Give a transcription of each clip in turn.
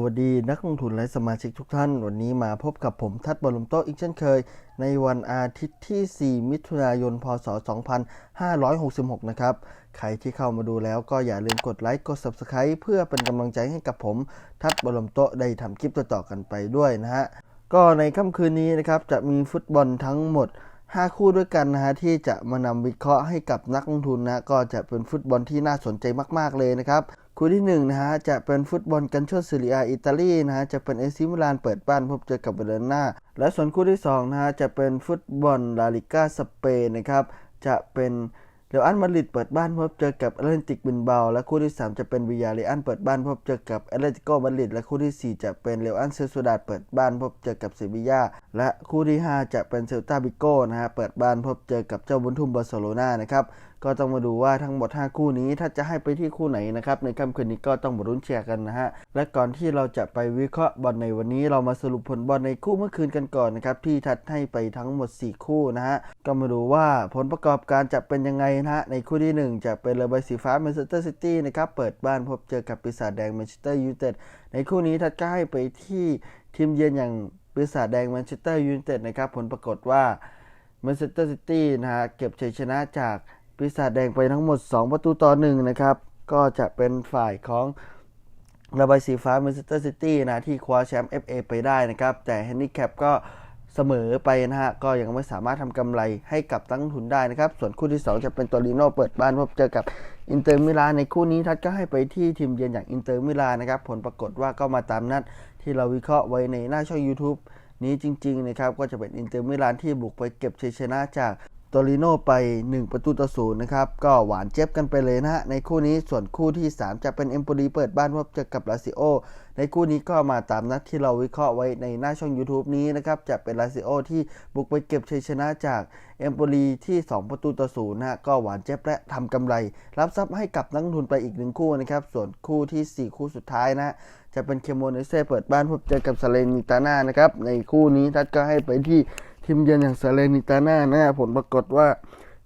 วัสดีนักลงทุนและสมาชิกทุกท่าน วันนี้มาพบกับผมทัดบอลลมโตอีกเช่นเคย ในวันอาทิตย์ที่ 4 มิถุนายน พศ 2566 นะครับ ใครที่เข้ามาดูแล้วก็อย่าลืมกดไลค์กด Subscribe เพื่อเป็นกำลังใจให้กับผมทัดบอลลมโตได้ทำคลิปต่อๆกันไปด้วยนะฮะ ก็ในค่ำคืนนี้นะครับจะมีฟุตบอลทั้งหมด 5 คู่ด้วยกันนะฮะที่จะมานำวิเคราะห์ให้กับนักลงทุนนะก็จะเป็นฟุตบอลที่น่าสนใจมาก ๆเลยนะครับ คู่ที่1นะฮะจะเป็นฟุตบอลกันชนซีเรียอิตาลีนะฮะจะเป็นเอซิมิลานเปิดบ้านพบเจอกับเบเรน่าและส่วนคู่ที่2นะฮะจะเป็นฟุตบอลลาลิก้าสเปนนะครับจะเป็นเรอัลมาดริดเปิดบ้านพบเจอกับแอตเลติกบินเบาและคู่ที่ 3 จะเป็นวิยาเรอัลเปิดบ้านพบเจอกับแอตเลติโกมาดริดและคู่ที่ 4 จะเป็นเรอัลเซซูดาดเปิดบ้านพบเจอกับเซบียาและคู่ที่ 5 จะเป็นเซลตาบิโก้นะฮะเปิดบ้านพบเจอกับเจ้าบุญทุ่มบาร์เซโลนานะครับ ก็ต้องมาดูว่าทั้งหมด 5 คู่นี้ถ้าจะให้ไปที่คู่ไหนนะครับในค่ำคืนนี้ก็ต้องมารุ้นเชียร์กันนะฮะและก่อนที่เราจะไปวิเคราะห์บอลในวันนี้ เรามาสรุปผลบอลในคู่เมื่อคืนกันก่อนนะครับที่ทัดให้ไปทั้งหมด 4 คู่นะฮะก็มาดูว่าผลประกอบการจะเป็นยังไงนะฮะในคู่ที่ 1 จะเป็นเรือใบสีฟ้าแมนเชสเตอร์ซิตี้นะครับเปิดบ้านพบเจอกับปีศาจแดงแมนเชสเตอร์ยูไนเต็ดในคู่นี้ทัดก็ให้ไปที่ทีมเยือนอย่างปีศาจแดงแมนเชสเตอร์ยูไนเต็ดนะครับผลปรากฏว่าแมนเชสเตอร์ซิตี้นะฮะเก็บชัยชนะจาก ปีศาจแดงไปทั้งหมด 2 ประตูต่อ1นะครับ ก็จะเป็นฝ่ายของระบายสีฟ้ามนเชสเตอร์ซิตี้นะ ที่คว้าแชมป์ FA ไปได้นะครับ แต่แฮนดิแคปก็เสมอไปนะฮะ ก็ยังไม่สามารถทำกำไรให้กับตั้งทุนได้นะครับ ส่วนคู่ที่ 2 จะเป็นตัวลีโนเปิดบ้านพบเจอกับอินเตอร์มิลานในคู่นี้ทัดก็ให้ไปที่ทีมเยือนอย่างอินเตอร์มิลานนะครับ ผลปรากฏว่าก็มาตามนัดที่เราวิเคราะห์ไว้ในหน้าช่อง YouTube นี้จริง ๆ นะครับ ก็จะเป็นอินเตอร์มิลานที่บุกไปเก็บชัยชนะจาก ตอริโนไป 1 ประตูต่อศูนย์นะครับ ก็หวานเจ็บกันไปเลยนะฮะ ในคู่นี้ส่วนคู่ที่ 3 จะเป็นเอมโปลีเปิดบ้านพบเจอกับลาซิโอ ในคู่นี้ก็มาตามนัดที่เราวิเคราะห์ไว้ในหน้าช่อง YouTube นี้นะครับ จะเป็นลาซิโอที่บุกไปเก็บชัยชนะจากเอมโปลีที่ 2 ประตูต่อศูนย์นะฮะ ก็หวานเจ็บและทำกำไร รับทรัพย์ให้กับนักทุนไปอีกหนึ่งคู่นะครับ ส่วนคู่ที่ 4 คู่สุดท้ายนะ จะเป็นเคมโมเนเซ่เปิดบ้านพบเจอกับซาเลนิตาน่านะครับ ในคู่นี้ทัดก็ให้ไปที่ ทีมเยือนอย่างซาเลนิตาน่านะผลปรากฏว่า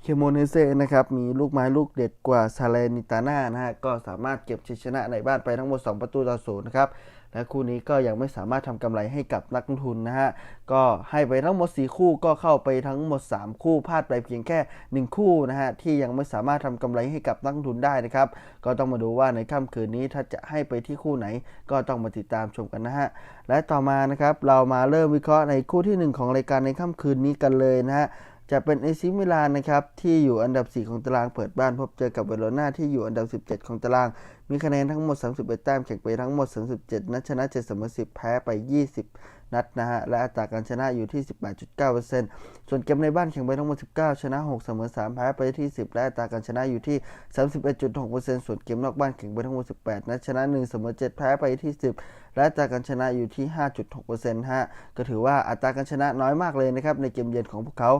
เคโมเนเซ่นะครับมีลูกไม้ลูกเด็ดกว่าซาเลนิตาน่านะฮะก็สามารถเก็บชัยชนะในบ้านไปทั้งหมด 2 ประตูต่อศูนย์นะครับ และคู่นี้ก็ยังไม่สามารถทำกำไรให้กับนักลงทุนนะฮะ ก็ให้ไปทั้งหมด 4 คู่ก็เข้าไปทั้งหมด 3 คู่พลาดไปเพียงแค่ 1 คู่นะฮะ ที่ยังไม่สามารถทำกำไรให้กับนักลงทุนได้นะครับ ก็ต้องมาดูว่าในค่ำคืนนี้ถ้าจะให้ไปที่คู่ไหน ก็ต้องมาติดตามชมกันนะฮะ และต่อมานะครับเรามาเริ่มวิเคราะห์ในคู่ที่ 1 ของรายการในค่ำคืนนี้กันเลยนะฮะจะเป็นเอซิมิลานนะครับที่อยู่อันดับ 4 ของตารางเปิดบ้านพบเจอกับเวโรนาที่อยู่อันดับ 17 ของตาราง มีคะแนนทั้งหมด 31 แต้มแข่งไปทั้งหมด 37 นัดชนะ7เสมอ10 แพ้ไป 20 นัดนะฮะและอัตราการชนะอยู่ที่ 18.9%ส่วนเกมในบ้านแข่งไปทั้งหมด 19 ชนะ 6 เสมอ 3 แพ้ไปที่ 10 และอัตราการชนะอยู่ที่ 31.6%ส่วนเกมนอกบ้านแข่งไปทั้งหมด 18 นัดชนะ 1 เสมอ 7 แพ้ไปที่ 10 และอัตราการชนะอยู่ที่ 5.6%ฮะก็ถือว่าอัตราการชนะน้อยมากเลยนะครับในเกมเยือนของพวกเขา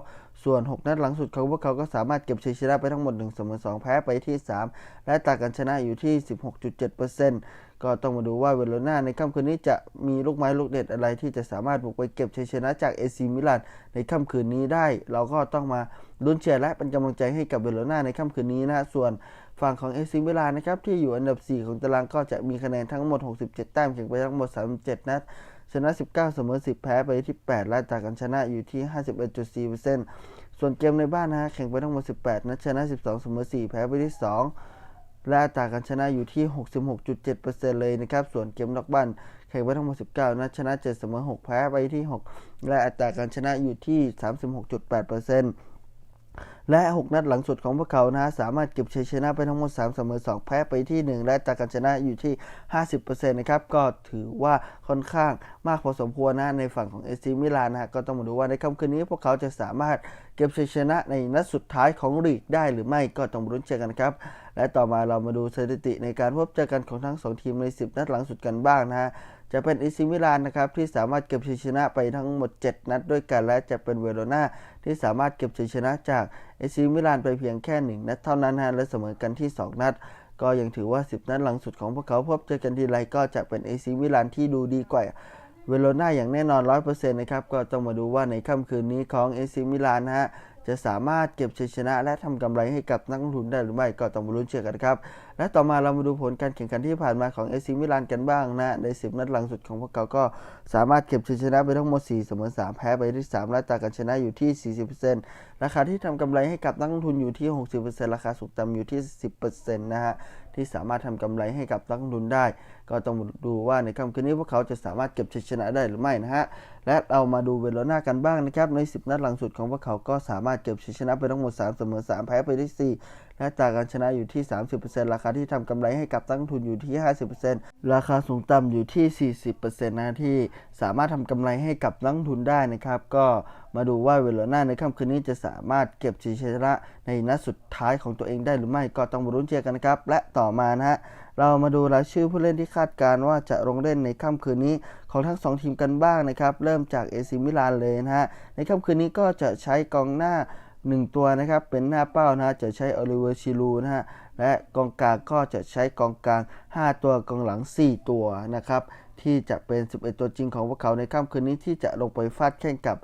ส่วน 6 นัดหลังสุดของพวกเขาก็สามารถเก็บชัยชนะไปทั้งหมด1เสมอ2แพ้ไปที่ 3 และอัตราการชนะอยู่ที่ 16.7% ก็ต้องมาดูว่าเวโรนาในค่ำคืนนี้จะมีลูกไม้ลูกเด็ดอะไรที่จะสามารถบุกไปเก็บชัยชนะจากเอซีมิลานในค่ำคืนนี้ได้ เราก็ต้องมาลุ้นเชียร์และเป็นกำลังใจให้กับเวโรนาในค่ำคืนนี้นะส่วนฝั่งของเอซิมิลานนะครับที่อยู่อันดับ 4 ของตารางก็จะมีคะแนนทั้งหมด 67 แต้มแข่งไปทั้งหมด 37 นัดชนะ 19 เสมอ 10 แพ้ไปที่ 8 และจากการชนะอยู่ที่ 51.4%ส่วนเกมในบ้านนะฮะแข่งไปทั้งหมด 18 นัดชนะ 12 เสมอ 4 แพ้ไปที่ 2 และอัตราการชนะอยู่ที่ 66.7%เลยนะครับ ส่วนเกมนอกบ้านแข่งไปทั้งหมด 19 นัดชนะ7เสมอ 6 แพ้ไปที่ 6 และอัตราการชนะอยู่ที่ 36.8% และ 6 นัดหลังสุดของพวกเขานะสามารถเก็บชัยชนะไปทั้งหมด3เสมอ2 แพ้ไปที่ 1 และตาการชนะอยู่ที่ 50%นะครับ ก็ถือว่าค่อนข้างมากพอสมควรนะในฝั่งของเอซิมิลานนะก็ต้องมาดูว่าในค่ำคืนนี้พวกเขาจะสามารถเก็บชัยชนะในนัดสุดท้ายของลีกได้หรือไม่ก็ต้องรุ้นเชียร์กันครับ และต่อมาเรามาดูสถิติในการพบเจอกันของทั้ง 2 ทีมใน 10 นัดหลังสุดกันบ้างนะฮะจะเป็นอิซิมิลานนะครับที่สามารถเก็บชัยชนะไปทั้งหมด 7 นัดด้วยกัน และจะเป็นเวโรนา ที่สามารถเก็บชัยชนะจากเอซิมิลานไปเพียงแค่1นัดเท่านั้นฮะและเสมอกันที่ 2 นัด ก็ยังถือว่า 10 นัดหลังสุดของพวกเขาพบเจอกันทีไรก็จะเป็นเอซิมิลานที่ดูดีกว่าเวโรนาอย่างแน่นอน 100%นะครับ ก็ต้องมาดูว่าในค่ำคืนนี้ของเอซิมิลานนะฮะ จะสามารถเก็บชัยชนะ และทำกำไรให้กับนักลงทุนได้หรือไม่ก็ต้องมาลุ้นเชียร์กันครับ และต่อมาเรามาดูผลการแข่งขันที่ผ่านมาของเอซิมิลานกันบ้างนะ ใน 10 นัดหลังสุดของพวกเขาก็สามารถเก็บชัยชนะไปทั้งหมด4เสมอ3แพ้ไปที่3และตากันชนะอยู่ที่ 40%ราคาที่ทำกำไรให้กับนักลงทุนอยู่ที่ 60%ราคาสุกต่ำอยู่ที่ 10%นะฮะ ที่สามารถทำกำไรให้กับนักลงทุนได้ ก็ต้องดูว่าในค่ำคืนนี้พวกเขาจะสามารถเก็บชัยชนะได้หรือไม่นะฮะ และเรามาดูเวโรนากันบ้างนะครับ ใน 10 นัดหลังสุดของพวกเขาก็สามารถเก็บชัยชนะไปทั้งหมด3เสมอ3แพ้ไปที่4 และจากการชนะอยู่ที่ 30%ราคาที่ทำกำไรให้กับนักลงทุนอยู่ที่ 50%ราคาสูงต่ำอยู่ที่ 40%นะที่สามารถทำกำไรให้กับนักลงทุนได้นะครับ ก็มาดูว่าเวลโรนาในค่ำคืนนี้จะสามารถเก็บชัยชนะในนัดสุดท้ายของตัวเองได้หรือไม่ก็ต้องมาลุ้นเชียร์กันนะครับ และต่อมานะฮะเรามาดูรายชื่อผู้เล่นที่คาดการว่าจะลงเล่นในค่ำคืนนี้ของทั้ง 2 ทีมกันบ้างนะครับ เริ่มจากเอซิมิลานเลยนะฮะในค่ำคืนนี้ก็จะใช้กองหน้า 1 ตัวนะครับ เป็นหน้าเป้านะฮะจะใช้อลิเวอร์ชิลูนะฮะและกองกลางก็จะใช้กองกลาง 5 ตัวกองหลัง 4 ตัวนะครับ ที่จะเป็น 11 ตัวจริงของพวกเขาในค่ำคืนนี้ที่จะลงไปฟาดแข่งกับ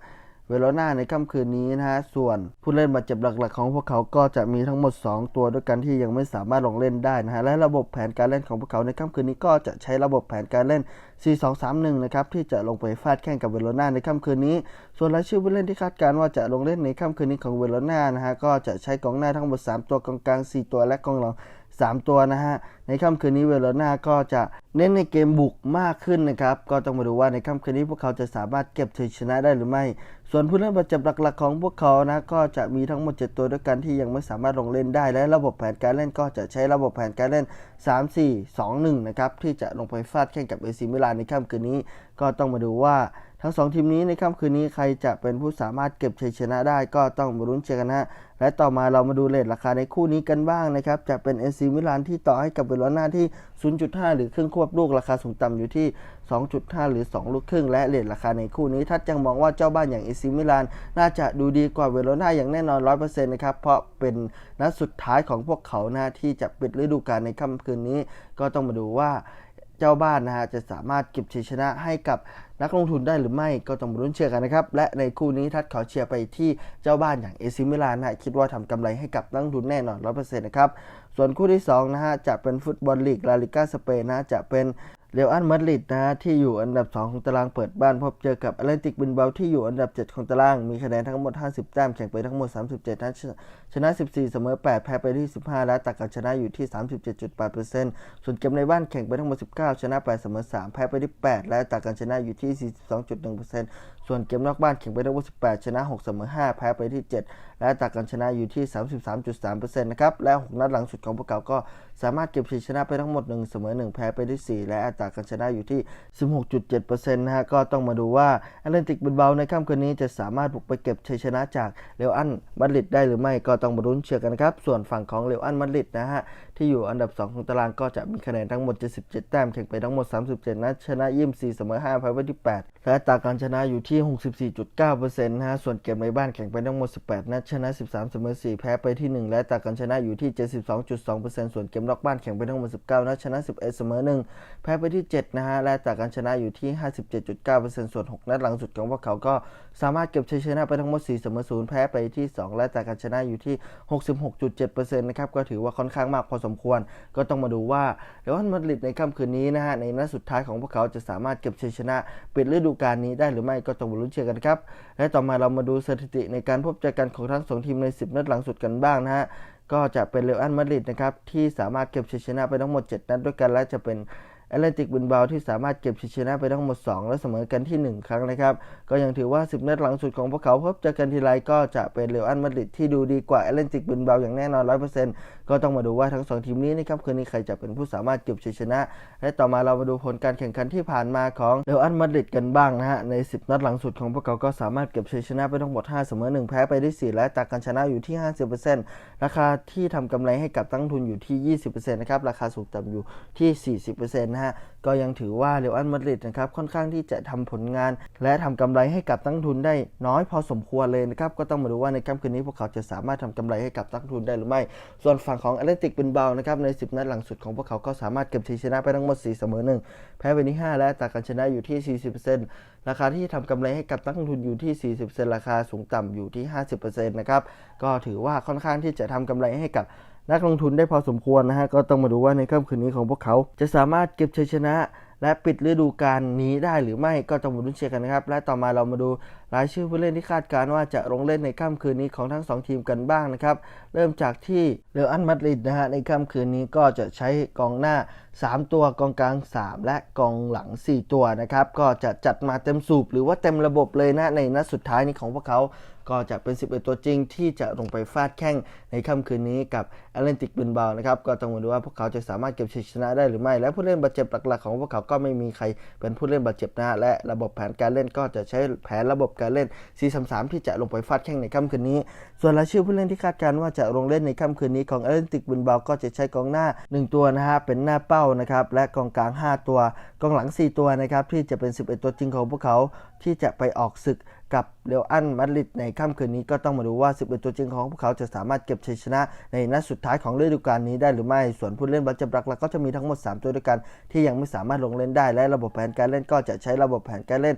เวโรนาในค่ำคืนนี้นะฮะ ส่วนผู้เล่นบาดเจ็บหลักๆ ของพวกเขาก็จะมีทั้งหมด 2 ตัวด้วยกันที่ยังไม่สามารถลงเล่นได้นะฮะ และระบบแผนการเล่นของพวกเขาในค่ำคืนนี้ก็จะใช้ระบบแผนการเล่น 4-2-3-1 นะครับที่จะลงไปฟาดแข่งกับเวโรนาในค่ำคืนนี้ ส่วนรายชื่อผู้เล่นที่คาดการว่าจะลงเล่นในค่ำคืนนี้ของเวโรนานะฮะก็จะใช้กองหน้าทั้งหมด 3 ตัวกองกลาง 4 ตัวและกองหลัง 3 ตัวนะฮะ ในค่ำคืนนี้เวโรนาก็จะเน้นในเกมบุกมากขึ้นนะครับ ก็ต้องมาดูว่าในค่ำคืนนี้พวกเขาจะสามารถเก็บชัยชนะได้หรือไม่ ส่วนผู้เล่นบาดเจ็บหลักๆของพวกเขานะก็จะมีทั้งหมด 7 ตัวด้วยกันที่ยังไม่สามารถลงเล่นได้ และระบบแผนการเล่นก็จะใช้ระบบแผนการเล่น 3 4 2 1 นะครับที่จะลงไปฟาดแข่งกับเอซิมิลานในค่ำคืนนี้ ก็ต้องมาดูว่า ทั้ง 2 ทีมนี้ในค่ำคืนนี้ใครจะเป็นผู้สามารถเก็บชัยชนะได้ก็ต้องมาลุ้นเชียร์กันนะและต่อมาเรามาดูเลทราคาในคู่นี้กันบ้างนะครับจะเป็นเอซิมิลานที่ต่อให้กับเวโรนาที่ 0.5 หรือครึ่งควบลูกราคาสูงต่ำอยู่ที่ 2.5 หรือ 2 ลูกครึ่ง และเลทราคาในคู่นี้ถ้ายังมองว่าเจ้าบ้านอย่างเอซิมิลานน่าจะดูดีกว่าเวโรนาอย่างแน่นอน 100%นะครับเพราะเป็นนัดสุดท้ายของพวกเขาหนะที่จะปิดฤดูกาลในค่ำคืนนี้ ก็ต้องมาดูว่า เจ้าบ้านนะฮะจะสามารถเก็บชัยชนะให้กับนักลงทุนได้หรือไม่ก็ต้องรุ้นเชียร์กันนะครับ และในคู่นี้ทัดขอเชียร์ไปที่เจ้าบ้านอย่างเอซิมิลานนะคิดว่าทำกำไรให้กับนักลงทุนแน่นอน100%นะครับ ส่วนคู่ที่2นะฮะจะเป็นฟุตบอลลีกลาลิก้าสเปนนะจะเป็น เรอัลมาดริดนะฮะที่อยู่อันดับ 2 ของตารางเปิดบ้านพบเจอกับแอตเลติกบินเบาที่อยู่อันดับ 7 ของตาราง มีคะแนนทั้งหมด 50 แต้มแข่งไปทั้งหมด 37นัดชนะ 14 เสมอ 8 แพ้ไปที่ 15 และตักกันชนะอยู่ที่ 37.8%ส่วนเกมในบ้านแข่งไปทั้งหมด 19 ชนะ 8 เสมอ 3 แพ้ไปที่ 8 และตักกันชนะอยู่ที่ 42.1%ส่วนเกมนอกบ้านแข่งไปทั้งหมด 18 ชนะ 6 เสมอ 5 แพ้ไปที่ 7 และตักกันชนะอยู่ที่ 33.3%นะครับและ 6 นัดหลังสุดของพวกเขาก็สามารถเก็บชัยชนะไปทั้งหมด 1 เสมอ 1 แพ้ไปที่ 4 และอัตราการชนะอยู่ที่ 16.7%นะฮะก็ต้องมาดูว่าแอตเลติกบินเบาในค่ำคืนนี้จะสามารถบุกไปเก็บชัยชนะจากเรอัลมาดริดได้หรือไม่ก็ต้องมาลุ้นเชียร์กันนะครับส่วนฝั่งของเรอัลมาดริดนะฮะที่อยู่อันดับ 2 ของตารางก็จะมีคะแนนทั้งหมด 77 แต้มแข่งไปทั้งหมด 37 นัดชนะ24เสมอ5แพ้ไปที่ 8 และอัตราการชนะอยู่ที่ 64.9%นะฮะส่วนเกมในบ้านแข่งไปทั้งหมด 18 นัดชนะ 13 เสมอ 4 แพ้ไปที่ 1 และอัตากันชนะอยู่ที่ 72.2%ส่วนเกมล็อกบ้านแข่งไปทั้งหมด 19 นัดชนะ 11 เสมอ 1 แพ้ไปที่ 7 นะฮะ และอัตากันชนะอยู่ที่ 57.9%ส่วน 6 นัดหลังสุดของพวกเขาก็สามารถเก็บชัยชนะไปทั้งหมด4เสมอ0แพ้ไปที่ 2 และอัตราการชนะอยู่ที่ 66.7%นะครับก็ถือว่าค่อนข้างมากพอสมควร ก็ต้องมาดูว่าเรอัลมาดริดในค่ำคืนนี้นะฮะในนัดสุดท้ายของพวกเขาจะสามารถเก็บชัยชนะปิดฤดูกาลนี้ได้หรือไม่ก็ต้องมาลุ้นเชียร์กันครับและต่อมาเรามาดูสถิติในการพบเจอกันของทั้งสองทีมใน 10 นัดหลังสุดกันบ้างนะฮะก็จะเป็นเรอัลมาดริดนะครับที่สามารถเก็บชัยชนะไปทั้งหมด 7 นัดด้วยกันและจะเป็น แอตเลนติกบินเบาที่สามารถเก็บชัยชนะไปทั้งหมด 2 และเสมอกันที่ 1 ครั้งนะครับ ก็ยังถือว่า 10 นัดหลังสุดของพวกเขาพบเจอกันทีไรก็จะเป็นเรอัลมาดริดที่ดูดีกว่าแอตเลนติกบินเบาอย่างแน่นอน 100%ก็ต้องมาดูว่าทั้ง 2 ทีมนี้นะครับคืนนี้ใครจะเป็นผู้สามารถเก็บชัยชนะ และต่อมาเรามาดูผลการแข่งขันที่ผ่านมาของเรอัลมาดริดกันบ้างนะฮะใน 10 นัดหลังสุดของพวกเขาก็สามารถเก็บชัยชนะไปทั้งหมด 5 เสมอ 1 แพ้ไปได้ 4 และตักกันชนะอยู่ที่ 50%ราคาที่ทำกำไรให้กับตั้งทุนอยู่ที่ 20%นะครับราคาสูงต่ำอยู่ที่ 40%นะฮะ ก็ยังถือว่าเรอัลมาดริดนะครับค่อนข้างที่จะทำผลงาน และทำกำไรให้กับนักลงทุนได้น้อยพอสมควรเลยนะครับ ก็ต้องมาดูว่าในค่ำคืนนี้พวกเขาจะสามารถทำกำไรให้กับนักลงทุนได้หรือไม่ ส่วนฝั่งของแอตเลติกบินเบานะครับใน 10 นัดหลังสุดของพวกเขาก็สามารถเก็บชัยชนะไปทั้งหมด 4 เสมอ 1 แพ้ไปที่ 5 และตาการชนะอยู่ที่ 40%ราคาที่ทำกำไรให้กับนักลงทุนอยู่ที่ 40%ราคาสูงต่ำอยู่ที่ 50%นะครับก็ถือว่าค่อนข้างที่จะทำกำไรให้กับ นักลงทุนได้พอสมควรนะฮะก็ต้องมาดูว่าในค่ำคืนนี้ของพวกเขาจะสามารถเก็บชัยชนะ และปิดฤดูกาลนี้ได้หรือไม่ก็ต้องมาลุ้นเชียร์กันนะครับและต่อมาเรามาดูรายชื่อผู้เล่นที่คาดการณ์ว่าจะลงเล่นในค่ำคืนนี้ของทั้ง 2 ทีมกันบ้างนะครับเริ่มจากที่เรอัลมาดริดนะฮะในค่ำคืนนี้ก็จะใช้กองหน้า 3 ตัวกองกลาง 3 และกองหลัง 4 ตัวนะครับก็จะจัดมาเต็มสูบหรือว่าเต็มระบบเลยนะในนัดสุดท้ายนี้ของพวกเขา ก็จะเป็น 11 ตัวจริงที่จะลงไปฟาดแข้งในค่ำคืนนี้กับแอตเลนติกบินเบานะครับก็ต้องมาดูว่าพวกเขาจะสามารถเก็บชัยชนะได้หรือไม่ และผู้เล่นบาดเจ็บหลักๆของพวกเขาก็ไม่มีใครเป็นผู้เล่นบาดเจ็บนะและระบบแผนการเล่นก็จะใช้แผนระบบการเล่น 4-3-3 ที่จะลงไปฟาดแข้งในค่ำคืนนี้ ส่วนรายชื่อผู้เล่นที่คาดการณ์ว่าจะลงเล่นในค่ำคืนนี้ของแอตเลนติกบินเบาก็จะใช้กองหน้า 1 ตัวนะฮะเป็นหน้าเป้านะครับและกองกลาง 5 ตัวกองหลัง 4 ตัวนะครับที่จะเป็น 11 ตัวจริงของพวกเขาที่จะไปออกศึก กับเรอัลอันมาดริดในค่ำคืนนี้ก็ต้องมาดูว่า 11 ตัวจริงของพวกเขาจะสามารถเก็บชัยชนะในนัดสุดท้ายของฤดูกาลนี้ได้หรือไม่ ส่วนผู้เล่นบาดเจ็บหลักๆก็จะมีทั้งหมด 3 ตัวด้วยกัน ที่ยังไม่สามารถลงเล่นได้ และระบบแผนการเล่นก็จะใช้ระบบแผนการเล่น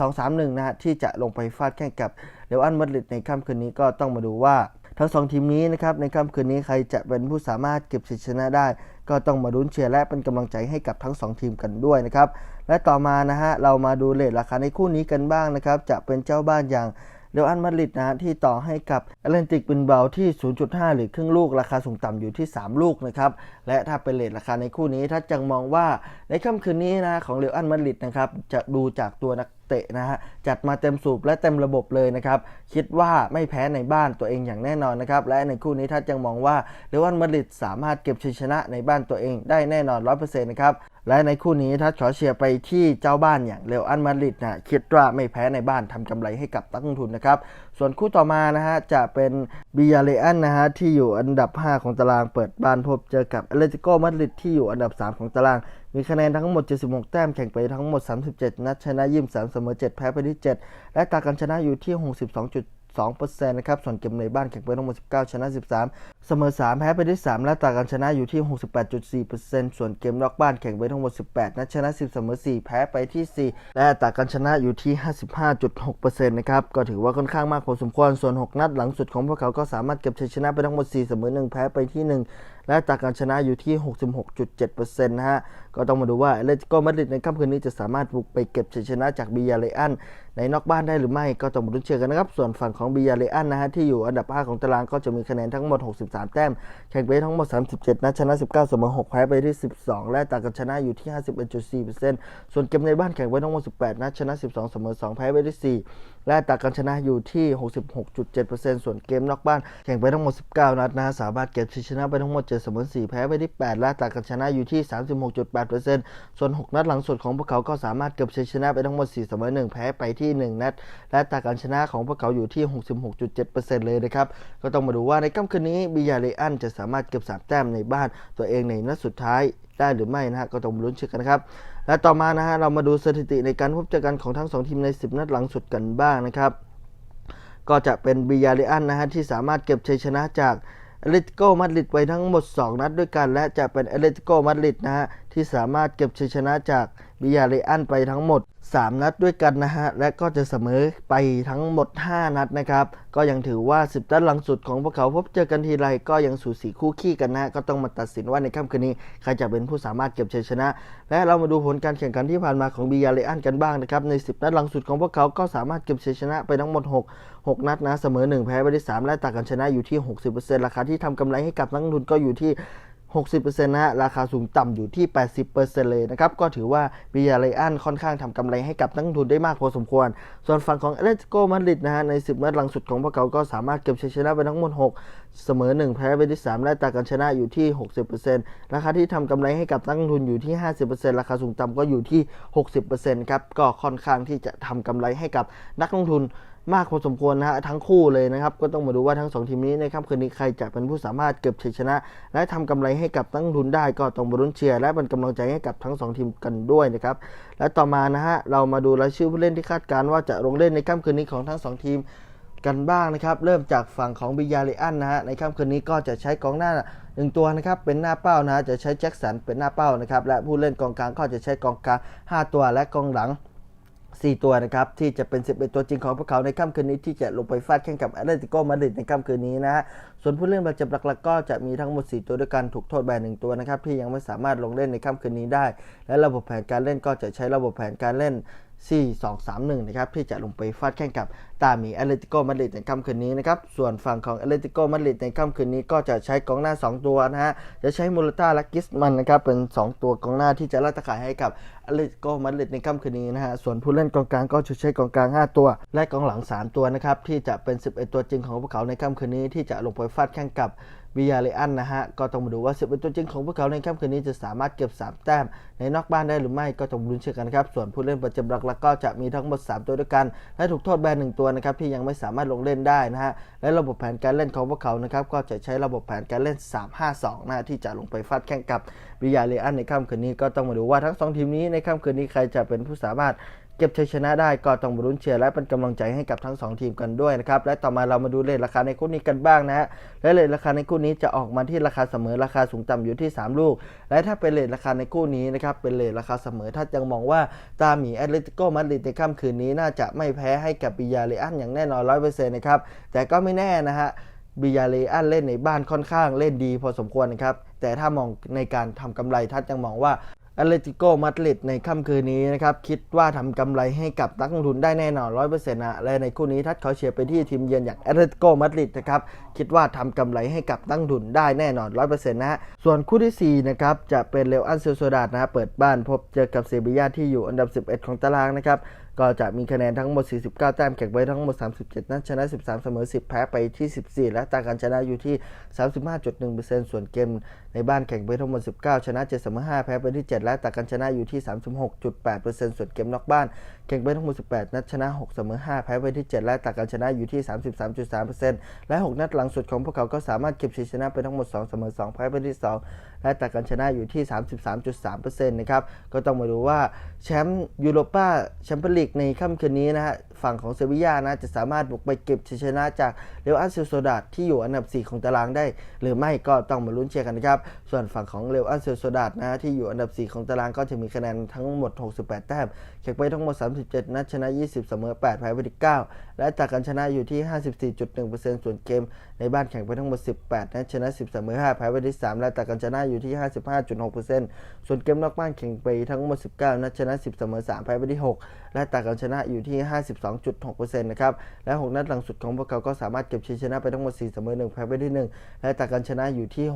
4-2-3-1 นะฮะที่จะลงไปฟาดแข่งกับเรอัลมาดริดในค่ำคืนนี้ก็ต้องมาดูว่าทั้งสองทีมนี้นะครับในค่ำคืนนี้ใครจะเป็นผู้สามารถเก็บชัยชนะได้ ก็ต้องมาลุ้นเชียร์และเป็นกำลังใจให้กับทั้ง 2 ทีมกันด้วยนะครับ และต่อมานะฮะเรามาดูเลทราคาในคู่นี้กันบ้างนะครับจะเป็นเจ้าบ้านอย่างเรอัลมาดริดนะที่ต่อให้กับแอตเลนติกบินเบาที่ 0.5 หรือครึ่งลูก ราคาสูงต่ำอยู่ที่ 3 ลูกนะครับ และถ้าเป็นเลทราคาในคู่นี้ ถ้าจังมองว่าในค่ำคืนนี้นะของเรอัลมาดริดนะครับจะดูจากตัวนัก เตะนะฮะจัดมาเต็มสูบและเต็มระบบเลยนะครับคิดว่าไม่แพ้ในบ้านตัวเองอย่างแน่นอนนะครับและในคู่นี้ถ้าจังมองว่าเรอัลมาดริดสามารถเก็บชัยชนะในบ้านตัวเองได้แน่นอน 100%นะครับและในคู่นี้ถ้าขอเชียร์ไปที่เจ้าบ้านอย่างเรอัลมาดริดนะคิดว่าไม่แพ้ในบ้านทำกำไรให้กับนักลงทุนนะครับส่วนคู่ต่อมานะฮะจะเป็นบิยาเลอันนะฮะที่อยู่อันดับ 5 ของตารางเปิดบ้านพบเจอกับแอเลติโกมาดริดที่อยู่อันดับ 3 ของตาราง มีคะแนนทั้งหมด 76 แต้มแข่งไปทั้งหมด 37 นัดชนะยิม3เสมอ 7 แพ้ไปที่ 7 และตาการชนะอยู่ที่ 62.2%นะครับส่วนเกมในบ้านแข่งไปทั้งหมด 19 ชนะ 13 เสมอ 3 แพ้ไปที่ 3 และตาการชนะอยู่ที่ 68.4%ส่วนเกมนอกบ้านแข่งไปทั้งหมด 18 นัดชนะ 10 เสมอ 4 แพ้ไปที่ 4 และตาการชนะอยู่ที่ 55.6%นะครับก็ถือว่าค่อนข้างมากพอสมควรส่วน 6 นัดหลังสุดของพวกเขาก็สามารถเก็บชัยชนะไปทั้งหมด 4 เสมอ 1 แพ้ไปที่ 1 และอัตราการชนะอยู่ที่ 66.7%นะฮะ ก็ต้องมาดูว่าแอเลติโกมาดริดในค่ำคืนนี้จะสามารถบุกไปเก็บชัยชนะจากบิยาเลอันในนอกบ้านได้หรือไม่ก็ต้องมาลุ้นเชียร์กันนะครับ ส่วนฝั่งของบิยาเลอันนะฮะที่อยู่อันดับ 5 ของตารางก็จะมีคะแนนทั้งหมด 63 แต้ม แข่งไปทั้งหมด 37นัดชนะ 19 เสมอ 6 แพ้ไปที่ 12 และอัตราการชนะอยู่ที่ 51.4%ส่วนเกมในบ้านแข่งไปทั้งหมด 18นัดชนะ 12 เสมอ 2 แพ้ไปที่ 4 และอัตราการชนะอยู่ที่ 66.7%ส่วนเกมนอกบ้านแข่งไปทั้งหมด 19 นัดนะฮะสามารถเก็บชัยชนะไปทั้งหมด7เสมอ4แพ้ไปที่ 8 และอัตราการชนะอยู่ที่ 36.8%ส่วน 6 นัดหลังสุดของพวกเขาก็สามารถเก็บชัยชนะไปทั้งหมด4เสมอ1แพ้ไปที่ 1 นัด และอัตราการชนะของพวกเขาอยู่ที่ 66.7%เลยนะครับก็ต้องมาดูว่าในค่ำคืนนี้บิยาเลอันจะสามารถเก็บ3แต้มในบ้านตัวเองในนัดสุดท้ายได้หรือไม่นะฮะก็ต้องลุ้นเช็คกันนะครับ และต่อมานะฮะเรามาดูสถิติในการพบเจอกันของทั้ง 2 ทีมใน 10 นัดหลังสุดกันบ้างนะครับ ก็จะเป็นบิยาเลอันนะฮะที่สามารถเก็บชัยชนะจากเอเลติโกมาดริดไปทั้งหมด 2 นัดด้วยกัน และจะเป็นเอเลติโกมาดริดนะฮะที่สามารถเก็บชัยชนะจากบิยาเลอันไปทั้งหมด 3 นัดด้วยกันนะฮะ และก็จะเสมอไปทั้งหมด 5 นัดนะครับ ก็ยังถือว่า 10นัดหลังสุดของพวกเขาพบเจอกันทีไรก็ยังสูสีคู่ขี้กันนะ ก็ต้องมาตัดสินว่าในค่ำคืนนี้ ใครจะเป็นผู้สามารถเก็บชัยชนะ และเรามาดูผลการแข่งขันที่ผ่านมาของบิยาเลอันกันบ้างนะครับ ใน 10นัดหลังสุดของพวกเขาก็สามารถเก็บชัยชนะไปทั้งหมด 6 6 นัดนะ เสมอ 1 แพ้ไปที่3และต่างกันชนะอยู่ที่ 60%ราคาที่ทำกำไรให้กับนักลงทุนก็อยู่ที่ 60%นะฮะราคาสูงต่ำอยู่ที่ 80%เลยนะครับ ก็ถือว่าบิยาเลอันค่อนข้างทำกำไรให้กับนักลงทุนได้มากพอสมควร ส่วนฝั่งของเอเลติโกมาดริดนะฮะใน 10 นัดหลังสุดของพวกเขาก็สามารถเก็บชัยชนะไปทั้งหมด 6 เสมอ 1 แพ้ไปที่ 3 และตากันชนะอยู่ที่ 60%ราคาที่ทำกำไรให้กับนักลงทุนอยู่ที่ 50%ราคาสูงต่ำก็อยู่ที่ 60%ครับก็ค่อนข้างที่จะทำกำไรให้กับนักลงทุน มากพอสมควรนะฮะทั้งคู่เลยนะครับ ก็ต้องมาดูว่าทั้งสองทีมนี้ในค่ำคืนนี้ใครจะเป็นผู้สามารถเก็บชัยชนะ และทำกำไรให้กับนักลงทุนได้ก็ต้องมารุ้นเชียร์และเป็นกำลังใจให้กับทั้งสองทีมกันด้วยนะครับและต่อมานะฮะเรามาดูรายชื่อผู้เล่นที่คาดการณ์ว่าจะลงเล่นในค่ำคืนนี้ของทั้งสองทีมกันบ้างนะครับ เริ่มจากฝั่งของบิยาเลอันนะฮะในค่ำคืนนี้ก็จะใช้กองหน้าหนึ่งตัวนะครับเป็นหน้าเป้านะฮะจะใช้แจ็คสันเป็นหน้าเป้านะครับและผู้เล่นกองกลางก็จะใช้กองกลาง5ตัวและกองหลัง 4 ตัวนะครับที่จะเป็น 11 ตัวจริงของพวกเขาในค่ำคืนนี้ที่จะลงไปฟาดแข่งกับแอตเลติโกมาดริดในค่ำคืนนี้นะฮะส่วนผู้เล่นบาดเจ็บหลักๆก็จะมีทั้งหมด 4 ตัวด้วยกันถูกโทษแบนหนึ่งตัวนะครับที่ยังไม่สามารถลงเล่นในค่ำคืนนี้ได้ และระบบแผนการเล่นก็จะใช้ระบบแผนการเล่น 4 2 3 1 นะครับที่จะลงไปฟาดแข่งกับตามีแอตเลติโกมาดริดในค่ำคืนนี้นะครับ ส่วนฝั่งของแอตเลติโกมาดริดในค่ำคืนนี้ก็จะใช้กองหน้า 2 ตัวนะฮะ จะใช้มูลต้าและกิสมันนะครับ เป็น 2 ตัวกองหน้าที่จะล่าตะขายให้กับแอตเลติโกมาดริดในค่ำคืนนี้นะฮะ ส่วนผู้เล่นกองกลางก็จะใช้กองกลาง 5 ตัว และกองหลัง 3 ตัวนะครับ ที่จะเป็น 11 ตัวจริงของพวกเขาในค่ำคืนนี้ที่จะลงไปฟาดแข่งกับวิยาเลอันนะฮะ ก็ต้องมาดูว่า11ตัวจริงของพวกเขาในค่ำคืนนี้จะสามารถเก็บ 3 แต้ม ในนอกบ้านได้หรือไม่ก็ต้องลุ้นเชื่อกันครับ ส่วนผู้เล่นประจำหลักๆก็จะมีทั้งหมด 3 ตัวด้วยกัน และถูกโทษแบนหนึ่งตัวนะครับที่ยังไม่สามารถลงเล่นได้นะฮะและระบบแผนการเล่นของพวกเขานะครับก็จะใช้ระบบแผนการเล่น 3-5-2นะที่จะลงไปฟาดแข่งกับวิยาเลอันในค่ำคืนนี้ก็ต้องมาดูว่าทั้งสองทีมนี้ในค่ำคืนนี้ใครจะเป็นผู้สามารถ เก็บชัยชนะได้ก็ต้องมาลุ้นเชียร์และเป็นกำลังใจให้กับทั้ง 2 ทีมกันด้วยนะครับ และต่อมาเรามาดูเลทราคาในคู่นี้กันบ้างนะฮะและเลทราคาในคู่นี้จะออกมาที่ราคาเสมอราคาสูงต่ำอยู่ที่ 3 ลูก และถ้าเป็นเลทราคาในคู่นี้นะครับเป็นเลทราคาเสมอถ้ายังมองว่าตาหมีแอตเลติโกมาดริดในค่ำคืนนี้น่าจะไม่แพ้ให้กับบิยาเลอันอย่างแน่นอน100%นต์นะครับแต่ก็ไม่แน่นะฮะบิยาเลอันเล่นในบ้านค่อนข้างเล่นดีพอสมควรนะครับแต่ถ้ามองในการทำกำไรทัดยังมองว่า แอตเลติโกมาดริดในค่ำคืนนี้นะครับ คิดว่าทำกำไรให้กับนักลงทุนได้แน่นอนร้อยเปอร์เซ็นต์นะและในคู่นี้ทัดเขาเชียร์ไปที่ทีมเยือนอย่างแอตเลติโกมาดริดนะครับ คิดว่าทำกำไรให้กับนักลงทุนได้แน่นอนร้อยเปอร์เซ็นะฮะส่วนคู่ที่4นะครับจะเป็นเรอัลอันเซลโซดาดนะฮะเปิดบ้านพบเจอกับเซบียาที่อยู่อันดับ 11 ของตารางนะครับ ก็จะมีคะแนนทั้งหมด 49 แต้มแข่งไปทั้งหมด 37 นัดชนะ 13 เสมอ 10 แพ้ไปที่ 14 และตาการชนะอยู่ที่ 35.1%ส่วนเกมในบ้านแข่งไปทั้งหมด 19 ชนะ 7 เสมอ 5 แพ้ไปที่ 7 และตาการชนะอยู่ที่ 36.8%ส่วนเกมนอกบ้านแข่งไปทั้งหมด 18 นัดชนะ 6 เสมอ 5 แพ้ไปที่ 7 และตาการชนะอยู่ที่ 33.3%และ 6 นัดหลังสุดของพวกเขาก็สามารถเก็บชัยชนะไปทั้งหมด 2 เสมอ 2 แพ้ไปที่ 2 และตาการชนะอยู่ที่ 33.3%นะครับก็ต้องมาดูว่าแชมป์ยูโรป้าแชมเปี้ยนลีกในค่ำคืนนี้นะฮะฝั่งของเซบียานะจะสามารถบุกไปเก็บชัยชนะจากเรอัลอันเซลโซดาดที่อยู่อันดับ 4 ของตารางได้ หรือไม่ก็ต้องมาลุ้นเชียร์กันนะครับ ส่วนฝั่งของเรอัลอันเซลโซดาดนะฮะที่อยู่อันดับ 4 ของตารางก็จะมีคะแนนทั้งหมด 68 แต้มแข่งไปทั้งหมด 37 นัดชนะ 20 เสมอ 8แพ้ไปที่9และจากการชนะอยู่ที่ 54.1%ส่วนเกม ในบ้านแข่งไปทั้งหมด 18 นัดชนะ 10 เสมอ 5แพ้ไปที่3และจากการชนะอยู่ที่ 55.6%ส่วนเกมนอกบ้านแข่งไปทั้งหมด 19 นัดชนะ 10 เสมอ 3แพ้ไปที่ 6 และจากการชนะอยู่ที่ 52.6%นะครับ และ 6 นัดหลังสุดของพวกเขาก็สามารถเก็บชัยชนะไปทั้งหมด 4 เสมอ1แพ้ไปที่ 1 และจากการชนะอยู่ที่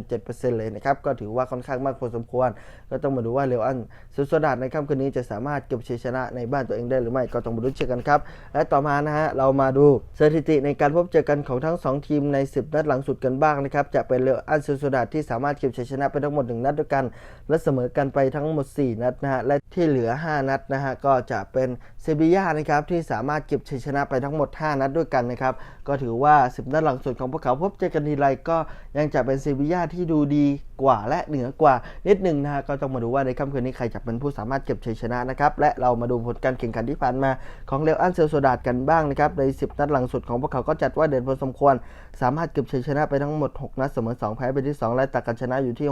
66.7%เลยนะครับ ก็ถือว่าค่อนข้างมากพอสมควร ก็ต้องมาดูว่าเรอันซูโซดาดในค่ำคืนนี้จะสามารถเก็บชัยชนะในบ้านตัวเองได้หรือไม่ ก็ต้องมาลุ้นเชียร์กันครับ และต่อมานะฮะ เรามาดูสถิติในการพบเจอกันของทั้ง 2 ทีมใน 10 นัดหลังสุดกันบ้างนะครับ จะเป็นเรอันซูโซดาดที่สามารถเก็บชัยชนะไปทั้งหมด 1 นัดด้วยกัน และเสมอกันไปทั้งหมด 4 นัดนะฮะ และที่เหลือ 5 นัดนะฮะ ก็จะเป็นเซบียานะครับที่สามารถเก็บชัยชนะไปทั้งหมด 5 นัดด้วยกันนะครับก็ถือว่า 10 นัดหลังสุดของพวกเขาพบเจอกันทีไรก็ยังจะเป็นเซบียาที่ดูดีกว่าและเหนือกว่านิดหนึ่งนะฮะก็ต้องมาดูว่าในค่ำคืนนี้ใครจะเป็นผู้สามารถเก็บชัยชนะนะครับและเรามาดูผลการแข่งขันที่ผ่านมาของเรอันเซลโซดาดกันบ้างนะครับใน 10 นัดหลังสุดของพวกเขาก็จัดว่าเด่นพอสมควร สามารถเก็บชัยชนะไปทั้งหมด 6 นัดเสมอ 2 แพ้ไปที่ 2 และตัดกันชนะอยู่ที่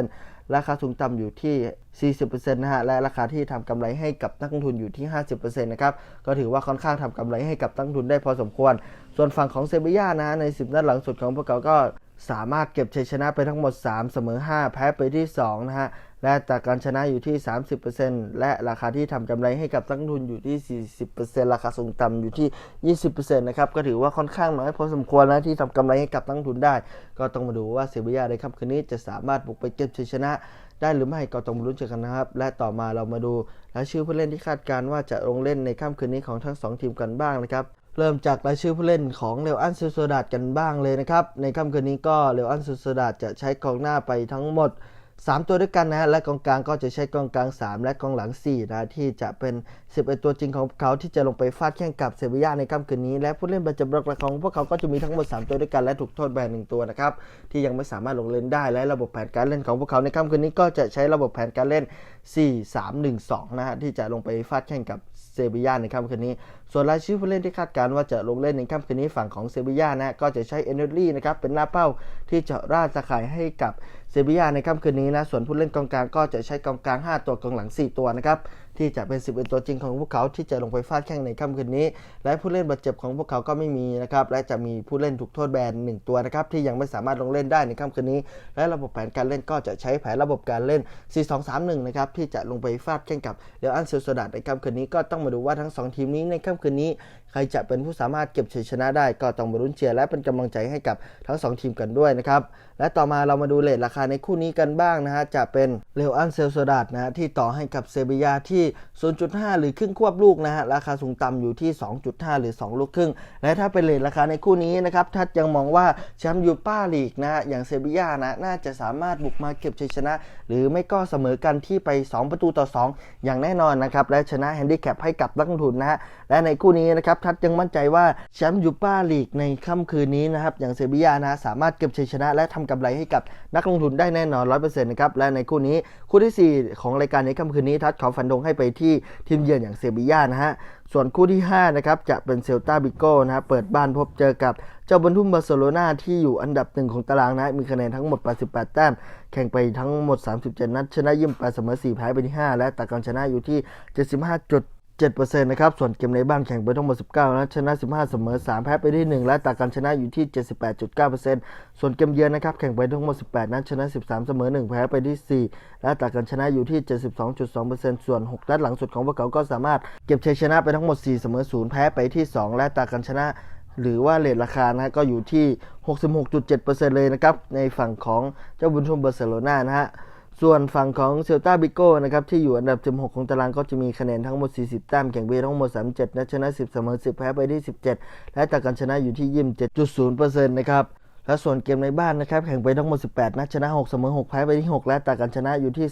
60%ราคาสูงต่ำอยู่ที่ 40%นะฮะและราคาที่ทำกำไรให้กับนักลงทุนอยู่ที่ 50%นะครับ ก็ถือว่าค่อนข้างทำกำไรให้กับนักลงทุนได้พอสมควร ส่วนฝั่งของเซบียานะฮะใน 10 นัดหลังสุดของพวกเขาก็สามารถเก็บชัยชนะไปทั้งหมด 3 เสมอ 5 แพ้ไปที่ 2 นะฮะ และจากการชนะอยู่ที่ 30%และราคาที่ทำกำไรให้กับนักลงทุนอยู่ที่ 40%ราคาสูงต่ำอยู่ที่ 20%นะครับ ก็ถือว่าค่อนข้างน้อยพอสมควรนะที่ทำกำไรให้กับนักลงทุนได้ ก็ต้องมาดูว่าเซบียาในค่ำคืนนี้จะสามารถบุกไปเก็บชัยชนะ ได้หรือไม่ก็ต้องลุ้นเจอกันนะครับ และต่อมาเรามาดูรายชื่อผู้เล่นที่คาดการณ์ว่าจะลงเล่นในค่ำคืนนี้ของทั้งสองทีมกันบ้างนะครับเริ่มจากรายชื่อผู้เล่นของเรอันซูโซดาดกันบ้างเลยนะครับ ในค่ำคืนนี้ก็เรอันซูโซดาดจะใช้กองหน้าไปทั้งหมด 3 ตัวด้วยกันนะและกองกลางก็จะใช้กองกลาง 3 และกองหลัง4นะที่จะเป็น 11 ตัวจริงของเขาที่จะลงไปฟาดแข่งกับเซบียาในค่ำคืนนี้ และผู้เล่นประจำหลักของพวกเขาก็จะมีทั้งหมด 3 ตัวด้วยกันและถูกโทษแบนหนึ่งตัวนะครับที่ยังไม่สามารถลงเล่นได้และระบบแผนการเล่นของพวกเขาในค่ำคืนนี้ก็จะใช้ระบบแผนการเล่น 4-3-1-2 นะฮะที่จะลงไปฟาดแข่งกับเซบียาในค่ำคืนนี้ ส่วนรายชื่อผู้เล่นที่คาดการณ์ว่าจะลงเล่นในค่ำคืนนี้ฝั่งของเซบียานะก็จะใช้เอเนอรี่นะครับเป็นหน้าเป้าที่จะราดตะข่ายให้กับ เซบียาในค่ำคืนนี้นะส่วนผู้เล่นกองกลางก็จะใช้กองกลาง 5 ตัวกองหลัง 4 ตัวนะครับที่จะเป็น 11 ตัวจริงของพวกเขาที่จะลงไปฟาดแข่งในค่ำคืนนี้ และผู้เล่นบาดเจ็บของพวกเขาก็ไม่มีนะครับและจะมีผู้เล่นถูกโทษแบน1ตัวนะครับที่ยังไม่สามารถลงเล่นได้ในค่ำคืนนี้ และระบบแผนการเล่นก็จะใช้แผนระบบการเล่น 4-2-3-1 นะครับที่จะลงไปฟาดแข่งกับเรอัลเซลโซดาในค่ำคืนนี้ก็ต้องมาดูว่าทั้ง 2 ทีมนี้ในค่ำคืนนี้ ใครจะเป็นผู้สามารถเก็บชัยชนะได้ก็ต้องมารุ้นเชียร์และเป็นกำลังใจให้กับทั้ง 2 ทีมกันด้วยนะครับ และต่อมาเรามาดูเลทราคาในคู่นี้กันบ้างนะฮะจะเป็นเรอัลเซลโซดาดนะฮะที่ต่อให้กับเซบียาที่ 0.5 หรือครึ่งควบลูกนะฮะราคาสูงต่ำอยู่ที่ 2.5 หรือ 2 ลูกครึ่ง และถ้าเป็นเลทราคาในคู่นี้นะครับทัดยังมองว่าแชมป์ยูป้าลีกนะฮะอย่างเซบียานะน่าจะสามารถบุกมาเก็บชัยชนะ หรือไม่ก็เสมอกันที่ไป 2 ประตูต่อ 2 อย่างแน่นอนนะครับและชนะแฮนดิแคปให้กับนักลงทุนนะฮะและในคู่นี้นะครับทัดยังมั่นใจว่าแชมป์ยูป้าลีกในค่ำคืนนี้นะครับอย่างเซบียานะสามารถเก็บชัยชนะ และทำกำไรให้กับนักลงทุนได้แน่นอน 100%นะครับและในคู่นี้คู่ที่ 4 ของรายการในค่ำคืนนี้ทัดขอฟันธงให้ไปที่ทีมเยือนอย่างเซบียานะฮะส่วนคู่ที่ 5 นะครับ จะเป็นเซลตาบิโก้นะฮะเปิดบ้านพบเจอกับเจ้าบนทุ่มบาร์เซโลนาที่อยู่อันดับหนึ่งของตารางนะ มีคะแนนทั้งหมด 88 แต้ม แข่งไปทั้งหมด 37 นัด ชนะยิ่ม8เสมอ4แพ้ไปที่ 5 และแต่การชนะอยู่ที่ 75.7 7%นะครับส่วนเกมในบ้านแข่งไปทั้งหมด 19นัดชนะ 15 เสมอ 3 แพ้ไปที่ 1 และต่การชนะอยู่ที่ 78.9%ส่วนเกมเยือนนะครับแข่งไปทั้งหมด 18 นัดชนะ 13 เสมอ 1 แพ้ไปที่ 4 และต่การชนะอยู่ที่ 72.2%ส่วน 6 นัดหลังสุดของพวกเขาก็สามารถเก็บชัยชนะไปทั้งหมด 4 เสมอ 0 แพ้ไปที่ 2 และต่การชนะ หรือว่าเลทราคานะก็อยู่ที่ 66.7%เลยนะครับในฝั่งของเจ้าบุญชมบาร์เซโลนานะฮะ ส่วนฝั่งของเซลตาบิโก้นะครับที่อยู่อันดับ 16 ของตารางก็จะมีคะแนนทั้งหมด 40 แต้มแข่งเวทั้งหมด 37นัดชนะ 10เสมอ10 แพ้ไปที่ 17 และแต่การชนะอยู่ที่ยิม7.0%นะครับ และส่วนเกมในบ้านนะครับแข่งไปทั้งหมด 18 นัดชนะ 6 เสมอ 6 แพ้ไปที่ 6 และต่การชนะอยู่ที่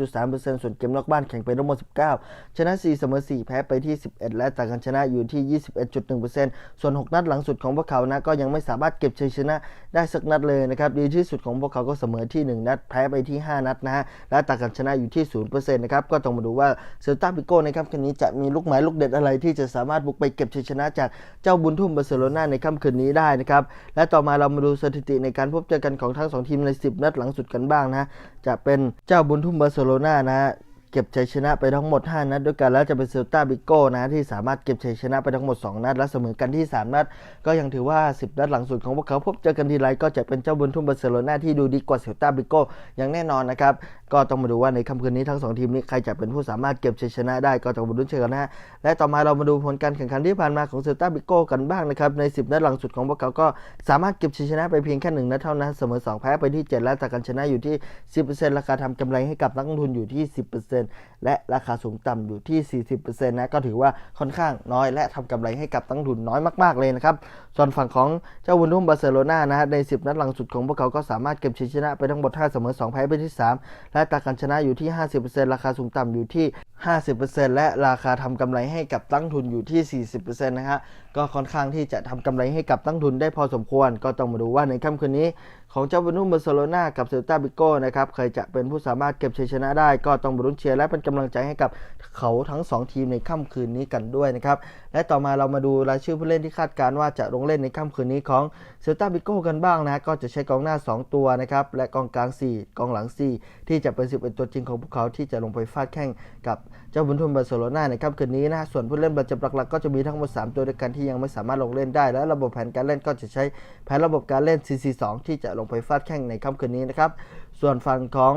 33.3%ส่วนเกมนอกบ้านแข่งไปทั้งหมด 19 ชนะ 4 เสมอ 4 แพ้ไปที่ 11 และต่การชนะอยู่ที่ 21.1%ส่วน 6 นัดหลังสุดของพวกเขานะก็ยังไม่สามารถเก็บชัยชนะได้สักนัดเลยนะครับดีที่สุดของพวกเขาก็เสมอที่ 1 นัด แพ้ไปที่ 5 นัดนะฮะและต่การชนะอยู่ที่ 0%นะครับก็ต้องมาดูว่าเซลตาปิโก้ในค่ำคืนนี้จะมีลูกหมายลูกเด็ดอะไรที่จะสามารถบุกไปเก็บชัยชนะจากเจ้าบุญทุ่มบาร์เซโลนาในค่ำคืนนี้ได้นะครับและต่อมาเรามาดูสถิติในการพบเจอกันของทั้งสองทีมใน 10 นัดหลังสุดกันบ้างนะ จะเป็นเจ้าบุญทุ่มบาร์เซโลนานะฮะเก็บชัยชนะไปทั้งหมด 5 นัดด้วยกันแล้วจะเป็นเซลตาบิโก้นะที่สามารถเก็บชัยชนะไปทั้งหมด 2 นัดและเสมอกันที่ 3 นัด ก็ยังถือว่า 10 นัดหลังสุดของพวกเขาพบเจอกันทีไรก็จะเป็นเจ้าบุญทุ่มบาร์เซโลนาที่ดูดีกว่าเซลตาบิโก้อย่างแน่นอนนะครับ ก็ต้องมาดูว่าในค่ำคืนนี้ทั้งสองทีมนี้ใครจะเป็นผู้สามารถเก็บชัยชนะได้ก็ต้องมาลุ้นเชียร์กันนะและต่อมาเรามาดูผลการแข่งขันที่ผ่านมาของเซลตาบิโก้กันบ้างนะครับใน 10 นัดหลังสุดของพวกเขาก็สามารถเก็บชัยชนะไปเพียงแค่หนึ่งนัดเท่านั้นเสมอ 2 แพ้ไปที่ 7 และแต่การชนะอยู่ที่ 10%ราคาทำกำไรให้กับนักลงทุนอยู่ที่ 10%และราคาสูงต่ำอยู่ที่ 40%นะก็ถือว่าค่อนข้างน้อย และทำกำไรให้กับนักลงทุนน้อยมากๆเลยนะครับส่วนฝั่งของเจ้าวุนทุ่มบาร์เซโลนานะใน 10 นัดหลังสุดของพวกเขาก็สามารถเก็บชัยชนะไปทั้งหมด5เสมอ2แพ้ไปที่ 3 และแต่การชนะอยู่ที่ 50%ราคาสูงต่ำอยู่ที่ 50%และราคาทำกำไรให้กับตั้งทุนอยู่ที่ 40%นะฮะก็ค่อนข้างที่จะทำกำไรให้กับตั้งทุนได้พอสมควร ก็ต้องมาดูว่าในค่ำคืนนี้ ของเจ้าบุญทุ่มบาร์เซโลนากับเซลตาบิโก้นะครับใครจะเป็นผู้สามารถเก็บชัยชนะได้ ก็ต้องบรุ้นเชียร์และเป็นกำลังใจให้กับเขาทั้ง 2 ทีมในค่ำคืนนี้กันด้วยนะครับและต่อมาเรามาดูรายชื่อผู้เล่นที่คาดการณ์ว่าจะลงเล่นในค่ำคืนนี้ของเซลตาบิโก้กันบ้างนะก็จะใช้กองหน้า 2 ตัวนะครับและกองกลาง 4 กองหลัง 4 ที่จะเป็น11ตัวจริงของพวกเขาที่จะลงไปฟาดแข่งกับเจ้าบุญทุ่มบาร์เซโลนาในค่ำคืนนี้นะส่วนผู้เล่นประจำหลักๆก็จะมีทั้งหมด 3 ตัวด้วยกันที่ยังไม่สามารถลงเล่นได้ และระบบแผนการเล่นก็จะใช้แผนระบบการเล่น 4-4-2 ที่จะลงไปฟาดแข้งในค่ำคืนนี้นะครับ ส่วนฝั่งของ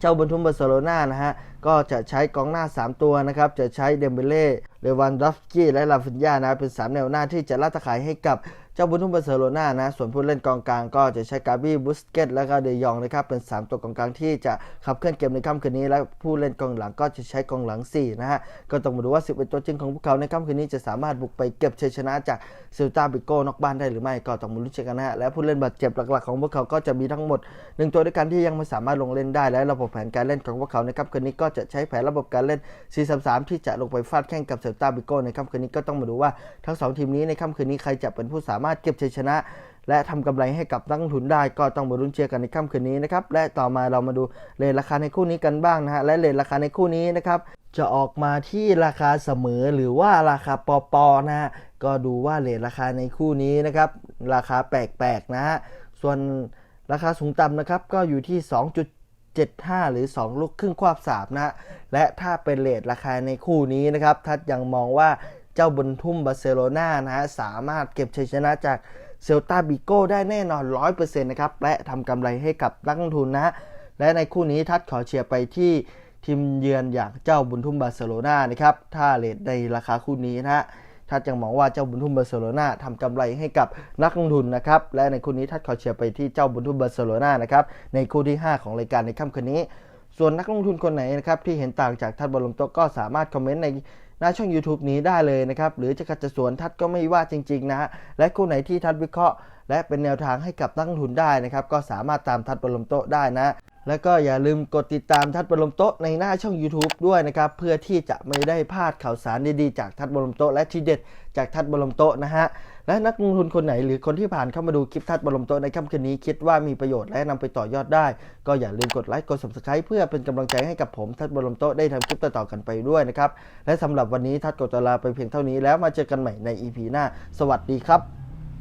เจ้าบุญทุมบาร์เซโลนานะฮะ ก็จะใช้กองหน้า 3 ตัวนะครับ จะใช้เดมเบเล่ เลวันดอฟสกี้ และลาฟินยานะ เป็น 3 แนวหน้าที่จะล่าตะขายให้กับ เจ้าบุญทุ่มบาร์เซโลนานะ ส่วนผู้เล่นกองกลางก็จะใช้กาบี้บุสเกตและก็เดยองนะครับ เป็น 3 ตัวกองกลางที่จะขับเคลื่อนเกมในค่ำคืนนี้ และผู้เล่นกองหลังก็จะใช้กองหลัง 4 นะฮะ ก็ต้องมาดูว่า 11 ตัวจริงของพวกเขาในค่ำคืนนี้จะสามารถบุกไปเก็บชัยชนะจากเซลตาบิโก้นอกบ้านได้หรือไม่ ก็ต้องมาลุ้นเชียร์กันนะฮะ และผู้เล่นบาดเจ็บหลักๆของพวกเขาก็จะมีทั้งหมด 1 ตัวด้วยกันที่ยังไม่สามารถลงเล่นได้ และระบบแผนการเล่นของพวกเขาในค่ำคืนนี้ก็จะใช้แผนระบบการเล่น 4-3-3 ที่จะลงไปฟาดแข่งกับเซลตาบิโก้ในค่ำคืนนี้ก็ต้องมาดูว่าทั้งสองทีมนี้ในค่ำคืนนี้ใครจะเป็นผู้สามารถเก็บชัยชนะ และทำกำไรให้กับนักลงทุนได้ ก็ต้องมาลุ้นเชียร์กันในค่ำคืนนี้นะครับและต่อมาเรามาดูเลทราคาในคู่นี้กันบ้างนะฮะและเลทราคาในคู่นี้นะครับจะออกมาที่ราคาเสมอหรือว่าราคาปอปอนะฮะก็ดูว่าเลทราคาในคู่นี้นะครับราคาแปลกๆนะฮะส่วนราคาสูงต่ำนะครับก็อยู่ที่ 2.75 หรือ 2 ลูกครึ่งควบสามนะฮะและถ้าเป็นเลทราคาในคู่นี้นะครับทัดยังมองว่า เจ้าบุญทุ่มบาร์เซโลนานะฮะสามารถเก็บชัยชนะจากเซลตาบิโก้ได้แน่นอน 100%นะครับ และทำกำไรให้กับนักลงทุนนะ และในคู่นี้ทัดขอเชียร์ไปที่ทีมเยือนอย่างเจ้าบุญทุ่มบาร์เซโลนานะครับ ถ้าเลทในราคาคู่นี้นะฮะทัดยังมองว่าเจ้าบุญทุ่มบาร์เซโลนาทำกำไรให้กับนักลงทุนนะครับ และในคู่นี้ทัดขอเชียร์ไปที่เจ้าบุญทุ่มบาร์เซโลนานะครับ ในคู่ที่ 5 ของรายการในค่ำคืนนี้ ส่วนนักลงทุนคนไหนนะครับที่เห็นต่างจากทัดบอลลมโตก็สามารถคอมเมนต์ใน หน้าช่อง YouTube นี้ได้เลยนะครับ หรือจะขัดจะสวนทัดก็ไม่ว่าจริงๆนะฮะและคู่ไหนที่ทัดวิเคราะห์ และเป็นแนวทางให้กับนักลงทุนได้นะครับ ก็สามารถตามทัดบอลลมโต๊ะได้นะแล้วก็อย่าลืมกดติดตามทัดบอลลมโต๊ะในหน้าช่อง YouTube ด้วยนะครับ เพื่อที่จะไม่ได้พลาดข่าวสารดีๆ จากทัดบอลลมโต๊ะและทีเด็ดจากทัดบอลลมโต๊ะนะฮะ และนักลงทุนคนไหนหรือคนที่ผ่านเข้ามาดูคลิปทัดบอลลมโตในค่ำคืนนี้คิดว่ามีประโยชน์และนำไปต่อยอดได้ ก็อย่าลืมกดไลค์กด subscribe เพื่อเป็นกำลังใจให้กับผมทัดบอลลมโตได้ทำคลิปต่อๆกันไปด้วยนะครับและสำหรับวันนี้ทัดกดตลาไปเพียงเท่านี้แล้วมาเจอกันใหม่ใน EP หน้า สวัสดีครับ